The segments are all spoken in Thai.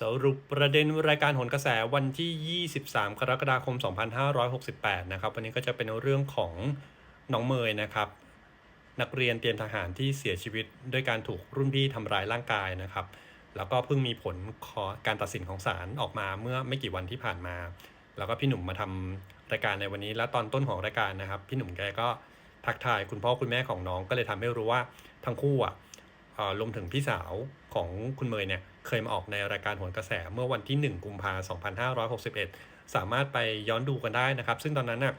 สรุปประเด็นรายการหนกระแสวันที่ 23 กรกฎาคม 2568 นะครับ วันนี้ก็จะเป็นเรื่องของน้องเมยนะครับ นักเรียนเตรียมทหารที่เสียชีวิตด้วยการถูกรุ่นพี่ทำร้ายร่างกายนะครับ แล้วก็เพิ่งมีผลการตัดสินของศาลออกมาเมื่อไม่กี่วันที่ผ่านมา แล้วก็พี่หนุ่มมาทำรายการในวันนี้ แล้วตอนต้นของรายการนะครับ พี่หนุ่มแกก็ทักทายคุณพ่อคุณแม่ของน้องก็เลยทำให้รู้ว่าทั้งคู่อะรวมถึงพี่สาวของคุณเมยเนี่ย เคยมาออกในรายการโหนกระแสเมื่อวันที่ 1 กุมภาพันธ์2561 สามารถไปย้อนดูกันได้นะครับ ซึ่งตอนนั้นน่ะ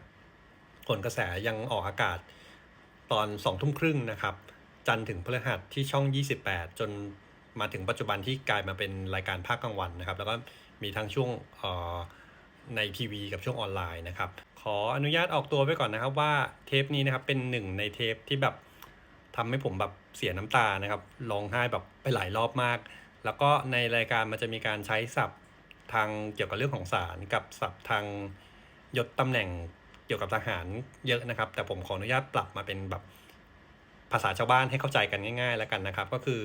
โหนกระแสยังออกอากาศตอน2ทุ่มครึ่งนะครับ จันถึงพฤหัสที่ช่อง 28 จนมาถึงปัจจุบันที่กลายมาเป็นรายการภาคกลางวันนะครับ แล้วก็มีทั้งช่วงในทีวีกับช่วงออนไลน์นะครับ ขออนุญาตออกตัวไว้ก่อนนะครับว่าเทปนี้นะครับเป็นหนึ่งในเทปที่แบบทำให้ผมแบบเสียน้ำตานะครับร้องไห้แบบไปหลายรอบมาก แล้วก็ในรายการมันจะมีการใช้ศัพท์ทางเกี่ยวกับเรื่องของศาลกับศัพท์ทางยศตำแหน่งเกี่ยวกับทหารเยอะนะครับ แต่ผมขออนุญาตปรับมาเป็นแบบภาษาชาวบ้านให้เข้าใจกันง่าย ๆ แล้วกันนะครับ ก็คือ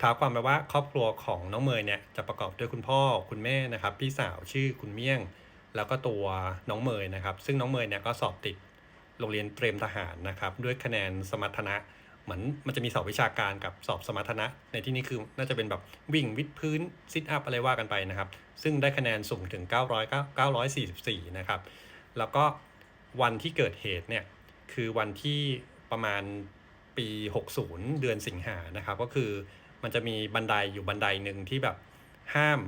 ท้าความไปว่าครอบครัวของน้องเมยเนี่ยจะประกอบด้วยคุณพ่อคุณแม่นะครับ พี่สาวชื่อคุณเมี่ยง แล้วก็ตัวน้องเมยนะครับ ซึ่งน้องเมยเนี่ยก็สอบติดโรงเรียนเตรียมทหารนะครับ ด้วยคะแนนสมรรถนะ เหมือนมันจะมีสอบวิชาการกับสอบสมรรถนะ ในที่นี้คือน่าจะเป็นแบบวิ่งวิดพื้นซิทอัพอะไรว่ากันไปนะครับ ซึ่งได้คะแนนสูงถึง 900 944 นะครับ แล้วก็วันที่เกิดเหตุเนี่ย คือวันที่ประมาณปี 60 เดือนสิงหานะครับ ก็คือมันจะมีบันไดอยู่บันไดหนึ่งที่แบบห้าม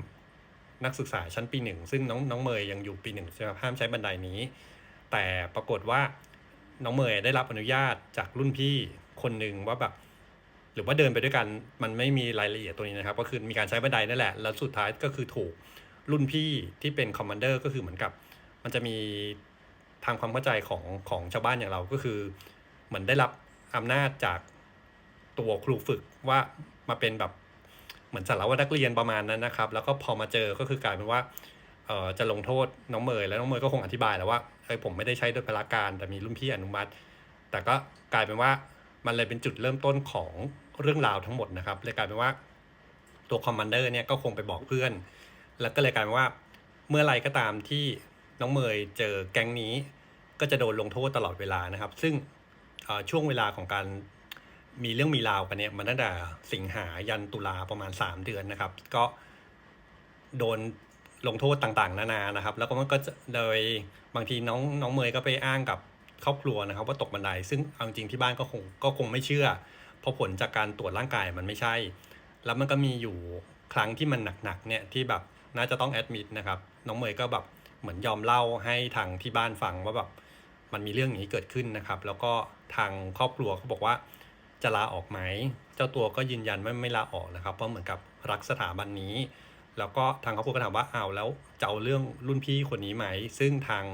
นักศึกษาชั้นปีหนึ่งซึ่งน้องน้องเมยยังอยู่ปีหนึ่งใช่ไหมครับห้ามใช้บันไดนี้ แต่ปรากฏว่าน้องเมย์ได้รับอนุญาตจากรุ่นพี่ คนหนึ่งว่าแบบหรือว่าเดินไปด้วยกันมันไม่มีรายละเอียดตัวนี้นะครับ ก็คือมีการใช้บันไดนั่นแหละ แล้วสุดท้ายก็คือถูกรุ่นพี่ที่เป็นคอมมานเดอร์ก็คือเหมือนกับ มันจะมีทางความเข้าใจของของชาวบ้านอย่างเราก็คือ เหมือนได้รับอำนาจจากตัวครูฝึกว่ามาเป็นแบบเหมือนสารวัตรนักเรียนประมาณนั้นนะครับ แล้วก็พอมาเจอก็คือกลายเป็นว่าเออจะลงโทษน้องเมยแล้วน้องเมยก็คงอธิบายแหล้วว่าเอ้ยผมไม่ได้ใช้โดยพละการแต่มีรุ่นพี่อนุมัติ แต่ก็กลายเป็นว่า มันเลยเป็นจุดเริ่มต้นของเรื่องราวทั้งหมดนะครับเลยกลายเป็นว่าตัวคอมมานเดอร์เนี่ยก็คงไปบอกเพื่อน แล้วก็เลยกลายเป็นว่าเมื่อไรก็ตามที่น้องเมยเจอแก๊งนี้ ก็จะโดนลงโทษตลอดเวลานะครับ ซึ่งช่วงเวลาของการมีเรื่องมีราวกันเนี่ยมันตั้งแต่สิงหายันตุลาประมาณ 3 เดือนนะครับ ก็โดนลงโทษต่างๆ นานานะครับ แล้วก็มันก็โดยบางทีน้องน้องเมยก็ไปอ้างกับ ครอบครัวนะครับ ว่าตกบันไดซึ่งเอาจริงที่บ้านก็คงก็คงไม่เชื่อ เพราะผลจากการตรวจร่างกายมันไม่ใช่ แล้วมันก็มีอยู่ครั้งที่มันหนักๆเนี่ยที่แบบน่าจะต้องแอดมิดนะครับน้องเมย์ก็แบบเหมือนยอมเล่าให้ทางที่บ้านฟังว่าแบบมันมีเรื่องนี้เกิดขึ้นนะครับ แล้วก็ทางครอบครัวเขาบอกว่าจะลาออกไหม เจ้าตัวก็ยืนยันว่ไม่ลาออกนะครับ เพราะเหมือนกับรักสถาบันนี้ แล้วก็ทางครอบครัวก็ถามว่าอ้าวแล้วจะเอาเรื่องรุ่นพี่คนนี้ไหม ซึ่งทาง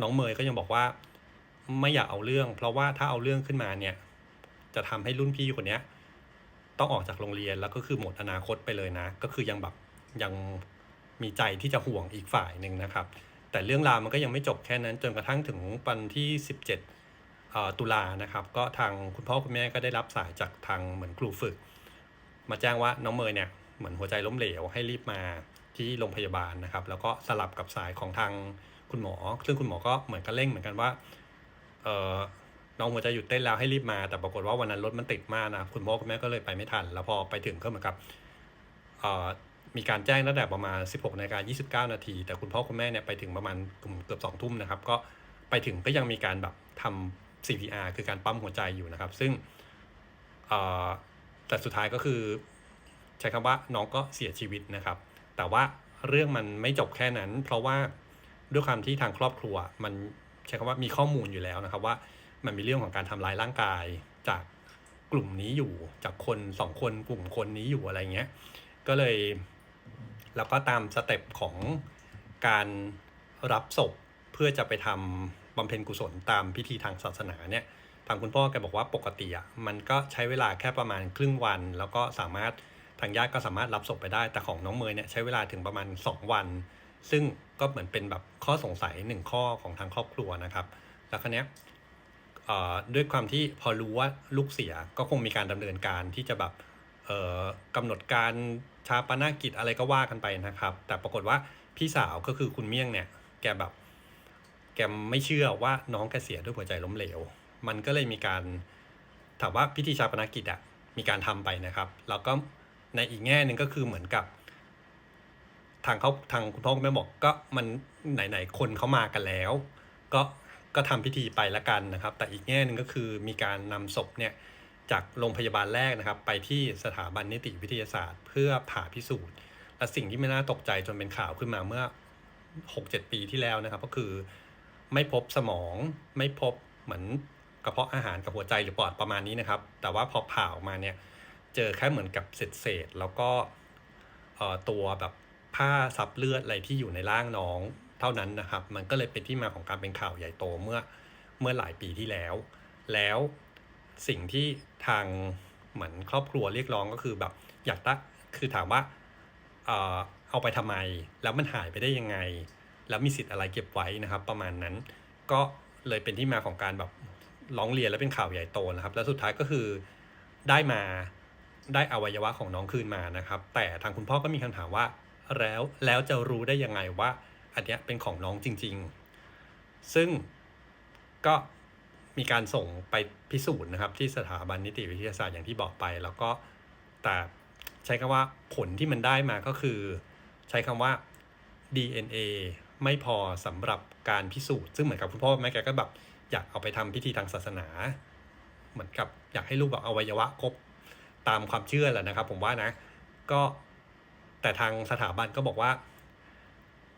น้องเมย์ก็ยังบอกว่า ไม่อยากเอาเรื่อง เพราะว่าถ้าเอาเรื่องขึ้นมาเนี่ย จะทำให้รุ่นพี่คนเนี้ย ต้องออกจากโรงเรียนแล้วก็คือหมดอนาคตไปเลยนะ ก็คือยังแบบยังมีใจที่จะห่วงอีกฝ่ายหนึ่งนะครับ แต่เรื่องราวมันก็ยังไม่จบแค่นั้น จนกระทั่งถึงวันที่ 17เอ่อตุลานะครับ ก็ทางคุณพ่อคุณแม่ก็ได้รับสายจากทางเหมือนครูฝึก มาแจ้งว่าน้องเมย์เนี่ยเหมือนหัวใจล้มเหลวให้รีบมาที่โรงพยาบาลนะครับ แล้วก็สลับกับสายของทางคุณหมอ ซึ่งคุณหมอก็เหมือนกันเร่งเหมือนกันว่า เออน้องหัวใจหยุดเต้นแล้วให้รีบมา แต่ปรากฏว่าวันนั้นรถมันติดมากนะคุณพ่อคุณแม่ก็เลยไปไม่ทัน แล้วพอไปถึงก็เหมือนกับเออมีการแจ้งตั้งแต่ประมาณ 16นาฬิกา29 นาที แต่คุณพ่อคุณแม่เนี่ยไปถึงประมาณเกือบสองทุ่มนะครับ ก็ไปถึงก็ยังมีการแบบทำ CPR คือการปั๊มหัวใจอยู่นะครับ ซึ่งแต่สุดท้ายก็คือ ใช้คำว่าน้องก็เสียชีวิตนะครับ แต่ว่าเรื่องมันไม่จบแค่นั้น เพราะว่าด้วยความที่ทางครอบครัวมัน ใช้คำว่ามีข้อมูลอยู่แล้วนะครับ ว่ามันมีเรื่องของการทำร้ายร่างกายจากกลุ่มนี้อยู่จากคนสองคนกลุ่มคนนี้อยู่อะไรเงี้ยก็เลยแล้วก็ตามสเต็ปของการรับศพเพื่อจะไปทำบำเพ็ญกุศลตามพิธีทางศาสนาเนี่ยทางคุณพ่อแกบอกว่าปกติอะมันก็ใช้เวลาแค่ประมาณครึ่งวัน แล้วก็สามารถทางญาติก็สามารถรับศพไปได้แต่ของน้องเมยเนี่ยใช้เวลาถึงประมาณ 2 วัน ซึ่งก็เหมือนเป็นแบบข้อสงสัยหนึ่งข้อของทางครอบครัวนะครับ แล้วครั้นี้ด้วยความที่พอรู้ว่าลูกเสียก็คงมีการดำเนินการที่จะแบบเอ่อกำหนดการชาปนกิจอะไรก็ว่ากันไปนะครับ แต่ปรากฏว่าพี่สาวก็คือคุณเมี่ยงเนี่ย แกแบบ แกไม่เชื่อว่าน้องแกเสียด้วยหัวใจล้มเหลว มันก็เลยมีการถามว่าพิธีชาปนกิจอะมีการทำไปนะครับ แล้วก็ในอีกแง่หนึ่งก็คือเหมือนกับ ทางเขาทางคุณพ่อคุณแม่บอกก็มันไหนๆคนเขามากันแล้ว ก็ก็ทำพิธีไปละกันนะครับ แต่อีกแง่หนึ่งก็คือมีการนำศพเนี่ยจากโรงพยาบาลแรกนะครับ ไปที่สถาบันนิติวิทยาศาสตร์ เพื่อผ่าพิสูจน์ และสิ่งที่ไม่น่าตกใจจนเป็นข่าวขึ้นมาเมื่อ 6-7 ปีที่แล้วนะครับ ก็คือไม่พบสมองไม่พบเหมือนกระเพาะอาหารกับหัวใจหรือปอดประมาณนี้นะครับ แต่ว่าพอผ่าออกมาเนี่ยเจอแค่เหมือนกับเศษๆแล้วก็ตัวแบบ ผ้าซับเลือดอะไรที่อยู่ในร่างน้องเท่านั้นนะครับ มันก็เลยเป็นที่มาของการเป็นข่าวใหญ่โตเมื่อเมื่อหลายปีที่แล้ว แล้วสิ่งที่ทางเหมือนครอบครัวเรียกร้องก็คือแบบอยากตะคือถามว่าเอ่อเอาไปทำไม แล้วมันหายไปได้ยังไง แล้วมีสิทธิ์อะไรเก็บไว้นะครับ ประมาณนั้น ก็เลยเป็นที่มาของการแบบร้องเรียนและเป็นข่าวใหญ่โตนะครับ แล้วสุดท้ายก็คือได้มาได้อวัยวะของน้องคืนมานะครับ แต่ทางคุณพ่อก็มีคำถามว่า แล้วแล้วจะรู้ได้ยังไงว่า อันเนี้ยเป็นของน้องจริง ๆ ซึ่งก็มีการส่งไปพิสูจน์นะครับ ที่สถาบันนิติวิทยาศาสตร์อย่างที่บอกไป แล้วก็แต่ใช้คำว่าผลที่มันได้มาก็คือ ใช้คำว่า DNA ไม่พอสำหรับการพิสูจน์ ซึ่งเหมือนกับคุณพ่อแม่แกก็แบบอยากเอาไปทำพิธีทางศาสนา เหมือนกับอยากให้ลูกแบบอวัยวะครบตามความเชื่อแหละนะครับ ผมว่านะ ก็ แต่ทางสถาบันก็บอกว่า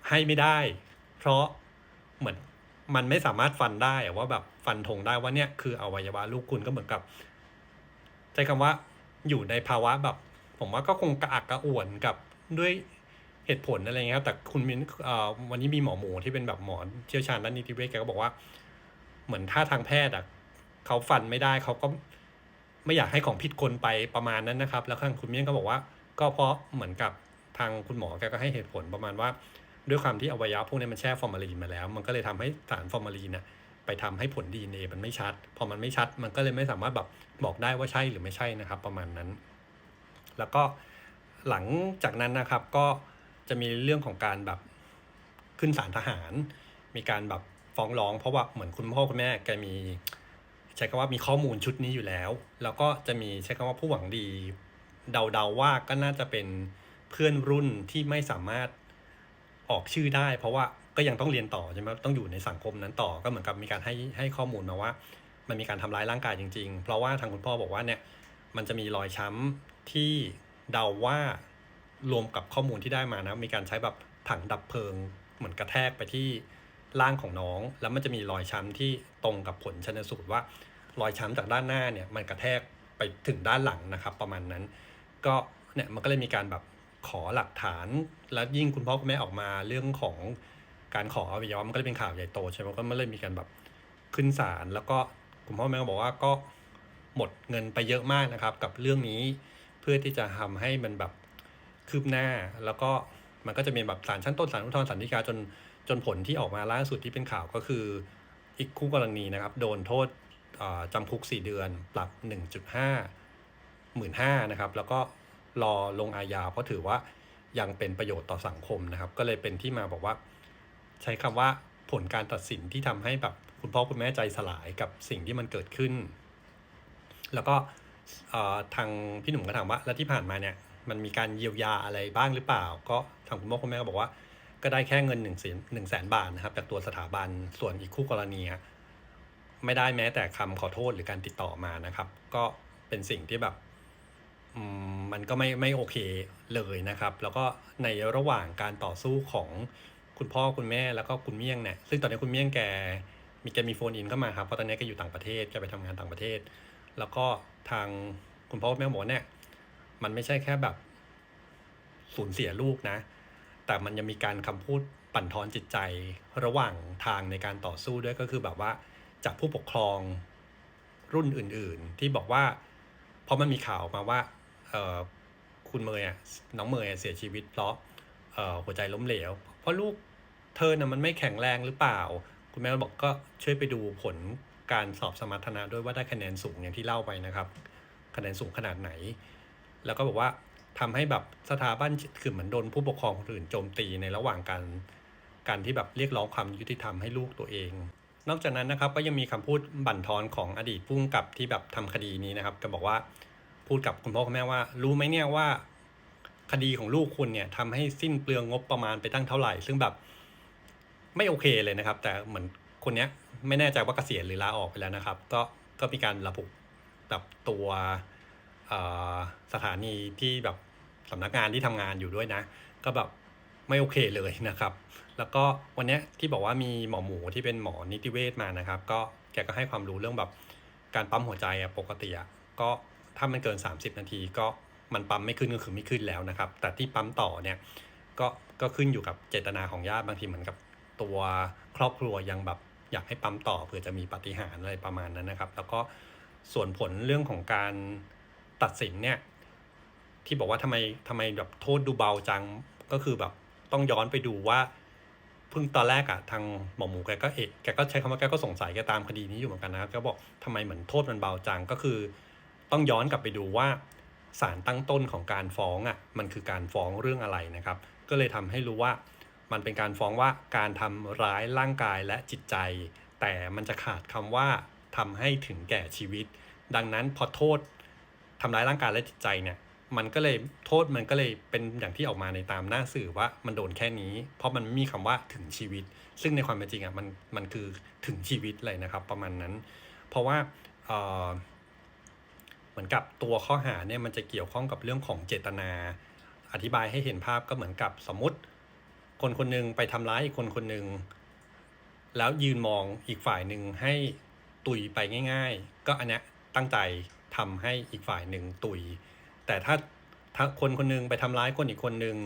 ให้ไม่ได้ เพราะเหมือนมันไม่สามารถฟันได้ว่าแบบฟันธงได้ว่าเนี่ยคืออวัยวะลูกคุณก็เหมือนกับใช้คำว่าอยู่ในภาวะแบบ ผมว่าก็คงกระอักกระอ่วนกับด้วยเหตุผลอะไรเงี้ยครับแต่คุณมินวันนี้มีหมอหมูที่เป็นแบบหมอเชี่ยวชาญด้านนิติเวชแกก็บอกว่า เหมือนถ้าทางแพทย์อะเขาฟันไม่ได้เขาก็ไม่อยากให้ของผิดคนไปประมาณนั้นนะครับ แล้วทางคุณมี่ยงก็บอกว่า ก็เพราะเหมือนกับ ทางคุณหมอแกก็ให้เหตุผลประมาณว่า ด้วยความที่อวัยวะพวกนี้มันแช่ฟอร์มาลีนมาแล้ว มันก็เลยทำให้สารฟอร์มาลีนน่ะไปทำให้ผล DNA มันไม่ชัด พอมันไม่ชัด มันก็เลยไม่สามารถแบบบอกได้ว่าใช่หรือไม่ใช่นะครับ ประมาณนั้น แล้วก็หลังจากนั้นนะครับก็จะมีเรื่องของการแบบขึ้นศาลทหาร มีการแบบฟ้องร้อง เพราะว่าเหมือนคุณพ่อคุณแม่แกมีใช้คำว่ามีข้อมูลชุดนี้อยู่แล้ว แล้วก็จะมีใช้คำว่าผู้หวังดี เดาๆว่าก็น่าจะเป็น เพื่อนรุ่นที่ไม่สามารถออกชื่อได้ เพราะว่าก็ยังต้องเรียนต่อใช่ไหมต้องอยู่ในสังคมนั้นต่อก็เหมือนกับมีการให้ให้ข้อมูลมาว่า มันมีการทำร้ายร่างกายจริง ๆ เพราะว่าทางคุณพ่อบอกว่าเนี่ยมันจะมีรอยช้ำที่เดาว่ารวมกับข้อมูลที่ได้มานะ มีการใช้แบบถังดับเพลิง เหมือนกระแทกไปที่ร่างของน้อง แล้วมันจะมีรอยช้ำที่ตรงกับผลชันสูตรว่ารอยช้ำจากด้านหน้าเนี่ยมันกระแทกไปถึงด้านหลังนะครับ ประมาณนั้น ก็เนี่ยมันก็เลยมีการแบบ ขอหลักฐาน แล้วยิ่งคุณพ่อคุณแม่ออกมาเรื่องของการขออวัยวะมันก็เลยเป็นข่าวใหญ่โตใช่ไหมก็มันเลยมีการแบบขึ้นศาลแล้วก็คุณพ่อแม่ก็บอกว่าก็หมดเงินไปเยอะมากนะครับ กับเรื่องนี้เพื่อที่จะทำให้มันแบบคืบหน้า แล้วก็มันก็จะมีแบบศาลชั้นต้นศาลอุทธรณ์ศาลฎีกาจนจนผลที่ออกมาล่าสุดที่เป็นข่าวก็คืออีกคู่กรณีนะครับ โดนโทษจำคุก 4 เดือน ปรับ 1.5 หมื่นห้านะครับ แล้วก็ รอลงอาญาเพราะถือว่ายังเป็นประโยชน์ต่อสังคมนะครับ ก็เลยเป็นที่มาบอกว่า ใช้คำว่าผลการตัดสินที่ทำให้แบบคุณพ่อคุณแม่ใจสลายกับสิ่งที่มันเกิดขึ้น แล้วก็ทางพี่หนุ่มก็ถามว่า แล้วที่ผ่านมาเนี่ยมันมีการเยียวยาอะไรบ้างหรือเปล่า ก็ทางคุณพ่อคุณแม่ก็บอกว่า ก็ได้แค่เงินหนึ่งแสนหนึ่งแสนบาทนะครับจากตัวสถาบันส่วนอีกคู่กรณีไม่ได้แม้แต่คำขอโทษหรือการติดต่อมานะครับ ก็เป็นสิ่งที่แบบ มันก็ไม่ไม่โอเคเลยนะครับ แล้วก็ในระหว่างการต่อสู้ของคุณพ่อคุณแม่แล้วก็คุณเมี่ยงเนี่ยซึ่งตอนนี้คุณเมี่ยงแกมีแกมีโฟนอินเข้ามาครับเพราะตอนนี้แกอยู่ต่างประเทศแกไปทำงานต่างประเทศ แล้วก็ทางคุณพ่อคุณแม่บอเนี่ยมันไม่ใช่แค่แบบสูญเสียลูกนะ แต่มันยังมีการคำพูดปั่นทอนจิตใจระหว่างทางในการต่อสู้ด้วยก็คือแบบว่าจากผู้ปกครองรุ่นอื่น ๆ ที่บอกว่าเพราะมันมีข่าวมาว่า คุณเมย์อะน้องเมย์เสียชีวิตเพราะเออหัวใจล้มเหลว เพราะลูกเธอน่ะมันไม่แข็งแรงหรือเปล่า คุณแม่บอกก็ช่วยไปดูผลการสอบสมรรถนะด้วยว่าได้คะแนนสูงอย่างที่เล่าไปนะครับ คะแนนสูงขนาดไหน แล้วก็บอกว่าทำให้แบบสถาบันคือเหมือนโดนผู้ปกครองคนอื่นโจมตีในระหว่างการการที่แบบเรียกร้องความยุติธรรมให้ลูกตัวเอง นอกจากนั้นนะครับก็ยังมีคำพูดบั่นทอนของอดีตผู้กำกับที่แบบทำคดีนี้นะครับ ก็บอกว่า พูดกับคุณพ่อคุณแม่ว่า รู้ไหมเนี่ยว่า คดีของลูกคุณเนี่ยทำให้สิ้นเปลืองงบประมาณไปตั้งเท่าไหร่ ซึ่งแบบไม่โอเคเลยนะครับ แต่เหมือนคนเนี้ยไม่แน่ใจว่าเกษียณหรือลาออกไปแล้วนะครับ ก็ก็มีการระบุแบบตัวสถานีที่แบบสำนักงานที่ทำงานอยู่ด้วยนะ ก็แบบไม่โอเคเลยนะครับ แล้วก็วันเนี้ยที่บอกว่ามีหมอหมูที่เป็นหมอนิติเวชมานะครับ ก็แกก็ให้ความรู้เรื่องแบบการปั๊มหัวใจอะปกติอะก็ ถ้ามันเกิน 30 นาทีก็มันปั๊มไม่ขึ้นก็คือไม่ขึ้นแล้วนะครับ แต่ที่ปั๊มต่อเนี่ยก็ก็ขึ้นอยู่กับเจตนาของญาติบางทีเหมือนกับตัวครอบครัวยังแบบอยากให้ปั๊มต่อเผื่อจะมีปาฏิหารย์อะไรประมาณนั้นนะครับ แล้วก็ส่วนผลเรื่องของการตัดสินเนี่ยที่บอกว่าทำไมทำไมแบบโทษดูเบาจังก็คือแบบต้องย้อนไปดูว่าเพิ่งตอนแรกอะทางหมอหมูแกก็เอะแกก็ใช้คำว่าแกก็สงสัยแกตามคดีนี้อยู่เหมือนกันนะครับแกบอกทำไมเหมือนโทษมันเบาจังก็คือ ต้องย้อนกลับไปดูว่าสารตั้งต้นของการฟ้องอะมันคือการฟ้องเรื่องอะไรนะครับ ก็เลยทำให้รู้ว่ามันเป็นการฟ้องว่าการทำร้ายร่างกายและจิตใจ แต่มันจะขาดคำว่าทำให้ถึงแก่ชีวิต ดังนั้นพอโทษทำร้ายร่างกายและจิตใจเนี่ยมันก็เลยโทษมันก็เลยเป็นอย่างที่ออกมาในตามหน้าสื่อว่ามันโดนแค่นี้ เพราะมันไม่มีคำว่าถึงชีวิต ซึ่งในความเป็นจริงอะมันมันคือถึงชีวิตเลยนะครับ ประมาณนั้น เพราะว่าเอ่อ เหมือนกับตัวข้อหาเนี่ยมันจะเกี่ยวข้องกับเรื่องของเจตนา อธิบายให้เห็นภาพก็เหมือนกับสมมติ คนคนหนึงไปทำร้ายอีกคนคนหนึ่งแล้วยืนมองอีกฝ่ายหนึ่งให้ตุยไปง่าย ๆ ก็อันเนี้ยตั้งใจทำให้อีกฝ่ายหนึ่งตุย แต่ถ้าถ้าคนคนหนึงไปทำร้ายคนอีกคนหนึ่ง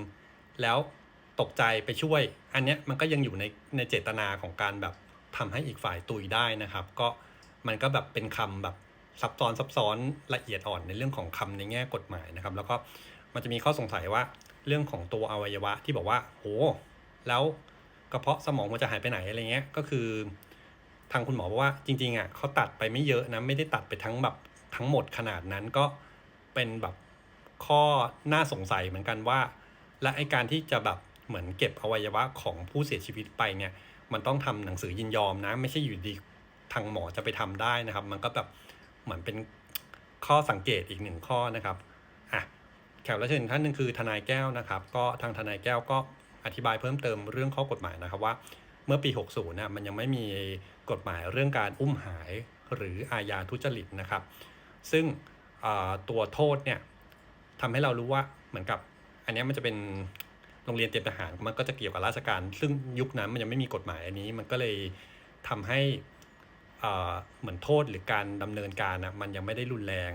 แล้วตกใจไปช่วย อันเนี้ยมันก็ยังอยู่ในในเจตนาของการแบบทำให้อีกฝ่ายตุยได้นะครับ ก็มันก็แบบเป็นคำแบบ ซับซ้อนซับซ้อนละเอียดอ่อนในเรื่องของคำในแง่กฎหมายนะครับ แล้วก็มันจะมีข้อสงสัยว่าเรื่องของตัวอวัยวะที่บอกว่าโหแล้วกระเพาะสมองมันจะหายไปไหนอะไรเงี้ยก็คือ ทางคุณหมอบอกว่าจริงๆอะเขาตัดไปไม่เยอะนะไม่ได้ตัดไปทั้งแบบทั้งหมดขนาดนั้นก็เป็นแบบข้อน่าสงสัยเหมือนกันว่า และไอการที่จะแบบเหมือนเก็บอวัยวะของผู้เสียชีวิตไปเนี่ยมันต้องทำหนังสือยินยอมนะ ไม่ใช่อยู่ดีทางหมอจะไปทำได้นะครับ มันก็แบบ เหมือนเป็นข้อสังเกตอีกหนึ่งข้อนะครับอะแขกรับเชิญท่านหนึ่งคือทนายแก้วนะครับ ก็ทางทนายแก้วก็อธิบายเพิ่มเติมเรื่องข้อกฎหมายนะครับว่า เมื่อปี 60นะมันยังไม่มีกฎหมายเรื่องการอุ้มหายหรืออาญาทุจริตนะครับ ซึ่งตัวโทษเนี่ยทำให้เรารู้ว่าเหมือนกับ อันนี้มันจะเป็นโรงเรียนเตรียมทหารมันก็จะเกี่ยวกับราชการ ซึ่งยุคนั้นมันยังไม่มีกฎหมายอันนี้ มันก็เลยทำให้ เหมือนโทษหรือการดำเนินการนะมันยังไม่ได้รุนแรง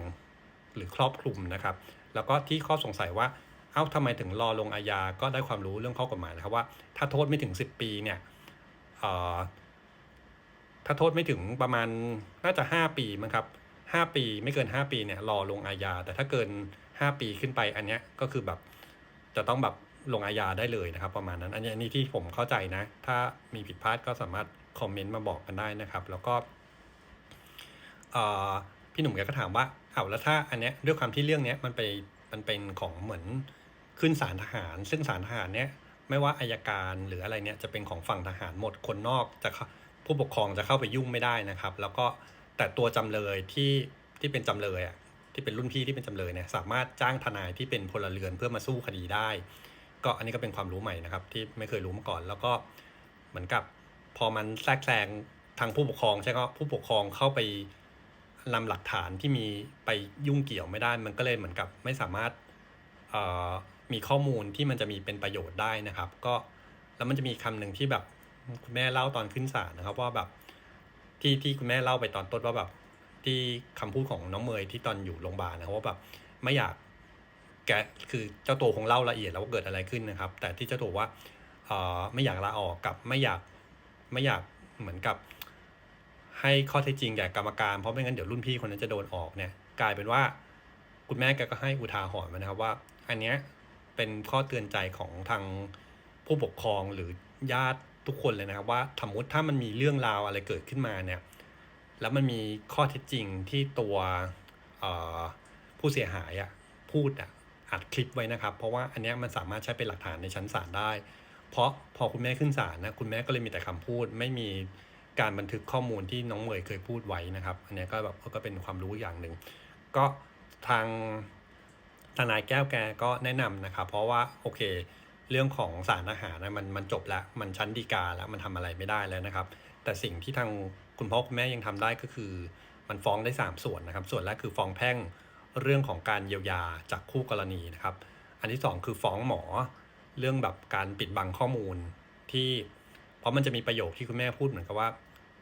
หรือครอบคลุมนะครับ แล้วก็ที่ข้อสงสัยว่าเอ้าทำไมถึงรอลงอาญาก็ได้ความรู้เรื่องข้อกฎหมายนะครับว่า ถ้าโทษไม่ถึง 10 ปีเนี่ยถ้าโทษไม่ถึงประมาณน่าจะ 5 ปีมั้งครับ5ปีไม่เกิน 5 ปีเนี่ยรอลงอาญา แต่ถ้าเกิน 5 ปีขึ้นไปอันเนี้ยก็คือแบบจะต้องแบบลงอาญาได้เลยนะครับ ประมาณนั้น อันนี้อันนี้ที่ผมเข้าใจนะ ถ้ามีผิดพลาดก็สามารถคอมเมนต์มาบอกกันได้นะครับ แล้วก็ พี่หนุ่มแกก็ถามว่าเอาวแล้วถ้าอันเนี้ยด้วยความที่เรื่องเนี้ยมันไปมันเป็นของเหมือนขึ้นศาลทหาร ซึ่งศาลทหารเนี้ยไม่ว่าอายการหรืออะไรเนี้ยจะเป็นของฝั่งทหารหมดคนนอกจะผู้ปกครองจะเข้าไปยุ่งไม่ได้นะครับ แล้วก็แต่ตัวจำเลยที่ที่เป็นจำเลยอะที่เป็นรุ่นพี่ที่เป็นจำเลยเนี่ยสามารถจ้างทนายที่เป็นพลเรือนเพื่อมาสู้คดีได้ ก็อันนี้ก็เป็นความรู้ใหม่นะครับ ที่ไม่เคยรู้มาก่อน แล้วก็เหมือนกับ พอมันแทรกแซงทางผู้ปกครองใช่ก็ผู้ปกครองเข้าไป นำหลักฐานที่มีไปยุ่งเกี่ยวไม่ได้ มันก็เลยเหมือนกับไม่สามารถมีข้อมูลที่มันจะมีเป็นประโยชน์ได้นะครับ ก็แล้วมันจะมีคำหนึ่งที่แบบคุณแม่เล่าตอนขึ้นศาลนะครับว่าแบบที่ที่คุณแม่เล่าไปตอนต้นว่าแบบที่คำพูดของน้องเมยที่ตอนอยู่โรงพยาบาลนะครับว่าแบบไม่อยากแกคือเจ้าตัวคงเล่าละเอียดแล้วว่าเกิดอะไรขึ้นนะครับ แต่ที่เจ้าตัวว่าเออไม่อยากลาออกกับไม่อยากไม่อยากเหมือนกับ ให้ข้อเท็จจริงแก่กรรมการเพราะไม่งั้นเดี๋ยวรุ่นพี่คนนั้นจะโดนออกเนี่ย กลายเป็นว่าคุณแม่แกก็ให้อุทาหรณ์มานะครับว่า อันเนี้ยเป็นข้อเตือนใจของทางผู้ปกครองหรือญาติทุกคนเลยนะครับว่าสมมติถ้ามันมีเรื่องราวอะไรเกิดขึ้นมาเนี่ยแล้วมันมีข้อเท็จจริงที่ตัวผู้เสียหายอะพูดอะอัดคลิปไว้นะครับ เพราะว่าอันนี้มันสามารถใช้เป็นหลักฐานในชั้นศาลได้ เพราะพอคุณแม่ขึ้นศาลนะคุณแม่ก็เลยมีแต่คำพูดไม่มี การบันทึกข้อมูลที่น้องเมยเคยพูดไว้นะครับ อันนี้ก็แบบก็เป็นความรู้อย่างหนึ่ง ก็ทางทนายแก้วแกก็แนะนำนะครับ เพราะว่าโอเค เรื่องของสารอาหารนะมันมันจบแล้วมันชั้นดีกาแล้วมันทำอะไรไม่ได้แล้วนะครับ แต่สิ่งที่ทางคุณพ่อคุณแม่ยังทำได้ก็คือ มันฟ้องได้ 3 ส่วนนะครับ ส่วนแรกคือฟ้องแพ่งเรื่องของการเยียวยาจากคู่กรณีนะครับ อันที่ 2 คือฟ้องหมอเรื่องแบบการปิดบังข้อมูลที่ เพราะมันจะมีประโยคที่คุณแม่พูดเหมือนกับว่า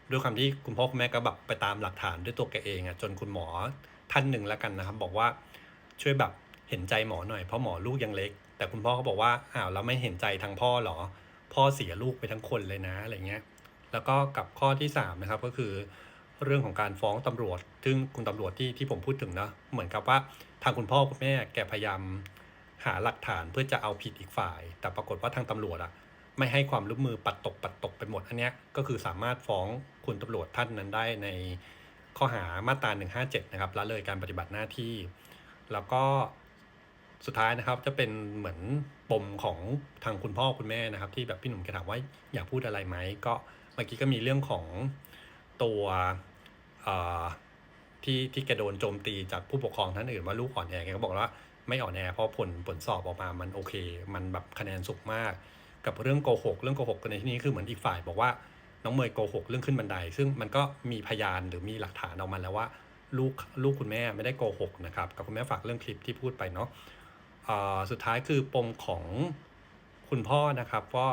ด้วยความที่คุณพ่อคุณแม่ก็แบบไปตามหลักฐานด้วยตัวแกเองอะจนคุณหมอท่านหนึ่งแล้วกันนะครับ บอกว่าช่วยแบบเห็นใจหมอหน่อยเพราะหมอลูกยังเล็ก แต่คุณพ่อเขาบอกว่าอ้าวแล้วไม่เห็นใจทางพ่อเหรอ พ่อเสียลูกไปทั้งคนเลยนะอะไรเงี้ยแล้วก็กับข้อที่3นะครับก็คือเรื่องของการฟ้องตำรวจ ซึ่งคุณตำรวจที่ที่ผมพูดถึงนะเหมือนกับว่าทางคุณพ่อคุณแม่แกพยายามหาหลักฐานเพื่อจะเอาผิดอีกฝ่าย แต่ปรากฏว่าทางตำรวจอะไม่ให้ความร่วมมือปัดตกปัดตกไปหมดอันเนี้ยก็คือสามารถฟ้อง คุณตำรวจท่านนั้นได้ในข้อหามาตรา 157 นะครับละเลยการปฏิบัติหน้าที่ แล้วก็สุดท้ายนะครับจะเป็นเหมือนปมของทางคุณพ่อคุณแม่นะครับ ที่แบบพี่หนุ่มแกถามว่าอยากพูดอะไรไหมก็เมื่อกี้ก็มีเรื่องของตัวที่ที่แกโดนโจมตีจากผู้ปกครองท่านอื่นว่าลูกอ่อนแอแกก็บอกว่าไม่อ่อนแอเพราะผลผลสอบออกมามันโอเค มันแบบคะแนนสูงมาก กับเรื่องโกหกเรื่องโกหกในที่นี้คือเหมือนอีกฝ่ายบอกว่า น้องเมย์โกหกเรื่องขึ้นบันได ซึ่งมันก็มีพยานหรือมีหลักฐานออกมาแล้วว่าลูกลูกคุณแม่ไม่ได้โกหกนะครับกับคุณแม่ฝากเรื่องคลิปที่พูดไปเนาะสุดท้ายคือปมของคุณพ่อนะครับว่า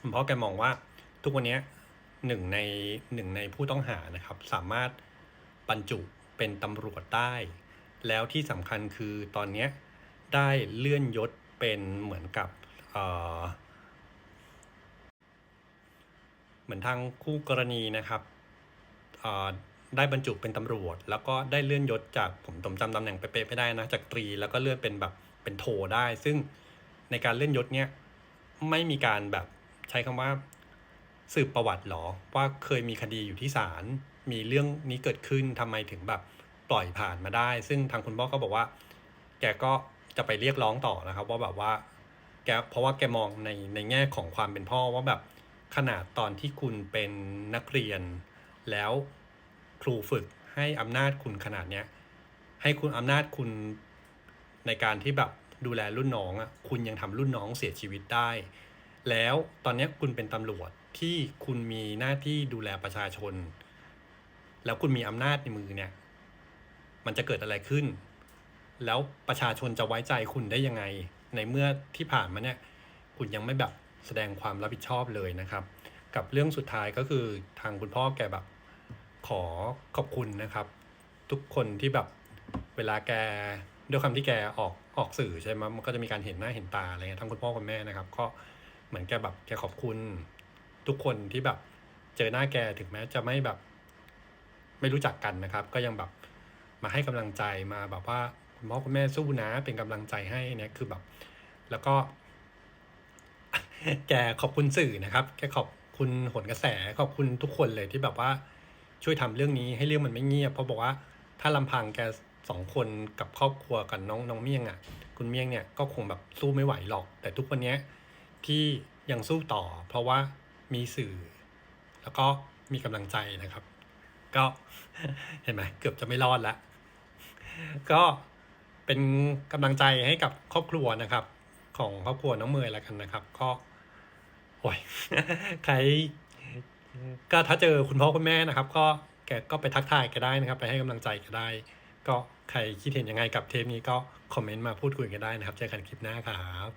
คุณพ่อแกมองว่าทุกวันนี้หนึ่งในหนึ่งในผู้ต้องหานะครับ สามารถบรรจุเป็นตำรวจได้ แล้วที่สำคัญคือตอนนี้ได้เลื่อนยศเป็นเหมือนกับ เหมือนทางคู่กรณีนะครับได้บรรจุเป็นตำรวจ แล้วก็ได้เลื่อนยศจากผมผมจำตำแหน่งเป๊ะๆไม่ได้นะจากตรีแล้วก็เลื่อนเป็นแบบเป็นโทได้ ซึ่งในการเลื่อนยศเนี้ยไม่มีการแบบใช้คำว่าสืบประวัติหรอว่าเคยมีคดีอยู่ที่ศาลมีเรื่องนี้เกิดขึ้นทำไมถึงแบบปล่อยผ่านมาได้ ซึ่งทางคุณพ่อก็บอกว่า แกก็จะไปเรียกร้องต่อนะครับ ว่าแบบว่าแกเพราะว่าแกมองในในแง่ของความเป็นพ่อว่าแบบ ขนาดตอนที่คุณเป็นนักเรียน แล้วครูฝึกให้อำนาจคุณขนาดเนี้ยให้คุณอำนาจคุณในการที่แบบดูแลรุ่นน้องอะคุณยังทำรุ่นน้องเสียชีวิตได้ แล้วตอนนี้คุณเป็นตำรวจที่คุณมีหน้าที่ดูแลประชาชน แล้วคุณมีอำนาจในมือเนี่ย มันจะเกิดอะไรขึ้น แล้วประชาชนจะไว้ใจคุณได้ยังไง ในเมื่อที่ผ่านมาเนี่ย คุณยังไม่แบบ แสดงความรับผิดชอบเลยนะครับ กับเรื่องสุดท้ายก็คือทางคุณพ่อแกแบบขอขอบคุณนะครับ ทุกคนที่แบบเวลาแกด้วยคำที่แกออกออกสื่อใช่ไหมมันก็จะมีการเห็นหน้าเห็นตาอะไรเงี้ยทั้งคุณพ่อคุณแม่นะครับ ก็เหมือนแกแบบแกขอบคุณ ทุกคนที่แบบเจอหน้าแกถึงแม้จะไม่แบบ ไม่รู้จักกันนะครับ ก็ยังแบบมาให้กำลังใจมาแบบว่าคุณพ่อคุณแม่สู้นะเป็นกำลังใจให้เนี่ยคือแบบ แล้วก็ แกขอบคุณสื่อนะครับแกขอบคุณหนกระแสขอบคุณทุกคนเลยที่แบบว่าช่วยทำเรื่องนี้ให้เรื่องมันไม่เงียบเพราะบอกว่าถ้าลำพังแกสองคนกับครอบครัวกับน้องน้องเมี่ยงอะ คุณเมี่ยงเนี่ยก็คงแบบสู้ไม่ไหวหรอก แต่ทุกวันเนี้ยที่ยังสู้ต่อ เพราะว่ามีสื่อ แล้วก็มีกำลังใจนะครับ ก็เห็นไหมเกือบจะไม่รอดล้วก็เป็นกำลังใจให้กับครอบครัวนะครับ ของครอบครัวน้องเมยแล้วกันนะครับ ก็ โอ้ยใครก็ถ้าเจอคุณพ่อคุณแม่นะครับ ก็แกก็ไปทักทายแกได้นะครับ ไปให้กำลังใจแกได้ ก็ใครคิดเห็นยังไงกับเทปนี้ก็คอมเมนต์มาพูดคุยกันได้นะครับ เจอกันคลิปหน้าครับ